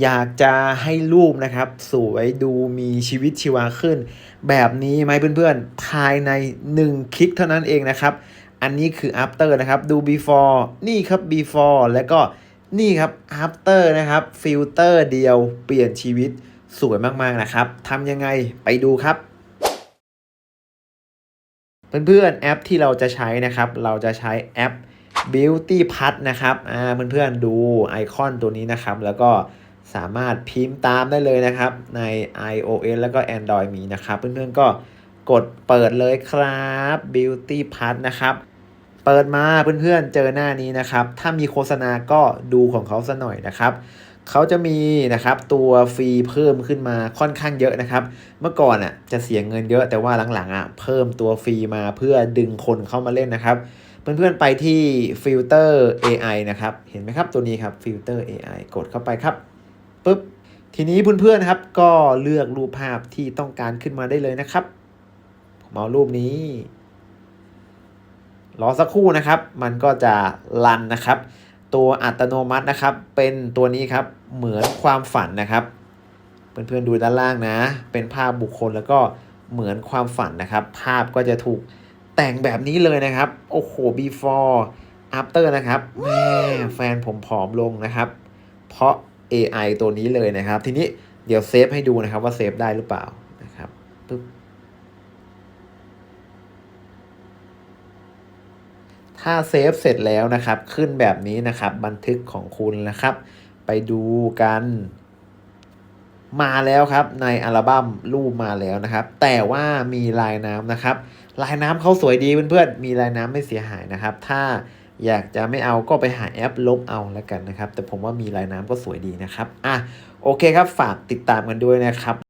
อยากจะให้รูปนะครับ สวยดูมีชีวิตชีวาขึ้น แบบนี้ไหมเพื่อนๆ ภายใน 1 คลิกเท่านั้นเองนะครับ อันนี้คือ after นะครับ ดู before นี่ครับ before แล้วก็นี่ครับ after นะครับฟิลเตอร์เดียวเปลี่ยนชีวิตสวยมากๆนะครับทำยังไงไปดูครับ เพื่อนๆแอปที่เราจะใช้นะครับ เราจะใช้แอป Beauty p a t นะครับอ่าเพื่อนๆดูไอคอนตัวนี้นะครับ แล้วก็ สามารถพิมพ์ตามได้เลยนะครับ ใน iOS แล้วก็ Android มีนะครับ เพื่อนๆก็กดเปิดเลยครับ Beauty p a t นะครับเปิดมาเพื่อนๆเจอหน้านี้นะครับ ถ้ามีโฆษณาก็ดูของเขาซะหน่อยนะครับเขาจะมีนะครับตัวฟรีเพิ่มขึ้นมาค่อนข้างเยอะนะครับ เมื่อก่อนอะจะเสียเงินเยอะแต่ว่าหลังๆอะเพิ่มตัวฟรีมาเพื่อดึงคนเข้ามาเล่นนะครับ เพื่อนๆไปที่ฟิลเตอร์ AI นะครับ เห็นไหมครับตัวนี้ครับฟิลเตอร์ AI กดเข้าไปครับ ทีนี้เพื่อนๆนะครับ ก็เลือกรูปภาพที่ต้องการขึ้นมาได้เลยนะครับผมเอารูปนี้ รอสักครู่นะครับ มันก็จะรันนะครับ ตัวอัตโนมัตินะครับ เป็นตัวนี้ครับเหมือนความฝันนะครับเพื่อนๆดูด้านล่างนะ เป็นภาพบุคคลแล้วก็เหมือนความฝันนะครับ ภาพก็จะถูกแต่งแบบนี้เลยนะครับ โอ้โห before after นะครับแม่แฟนผมผอมลงนะครับ เพราะ AI ตัวนี้เลยนะครับ ทีนี้เดี๋ยวเซฟให้ดูนะครับว่าเซฟได้หรือเปล่านะครับปึ๊บถ้าเซฟเสร็จแล้วนะครับ ขึ้นแบบนี้นะครับ บันทึกของคุณนะครับ ไปดูกัน มาแล้วครับ ในอัลบั้มรูปมาแล้วนะครับ แต่ว่ามีลายน้ำนะครับ ลายน้ำเขาสวยดีเพื่อนๆมีลายน้ำไม่เสียหายนะครับ ถ้า อยากจะไม่เอาก็ไปหาแอปลบเอาแล้วกันนะครับ แต่ผมว่ามีลายน้ำก็สวยดีนะครับ อะ โอเคครับ ฝากติดตามกันด้วยนะครับ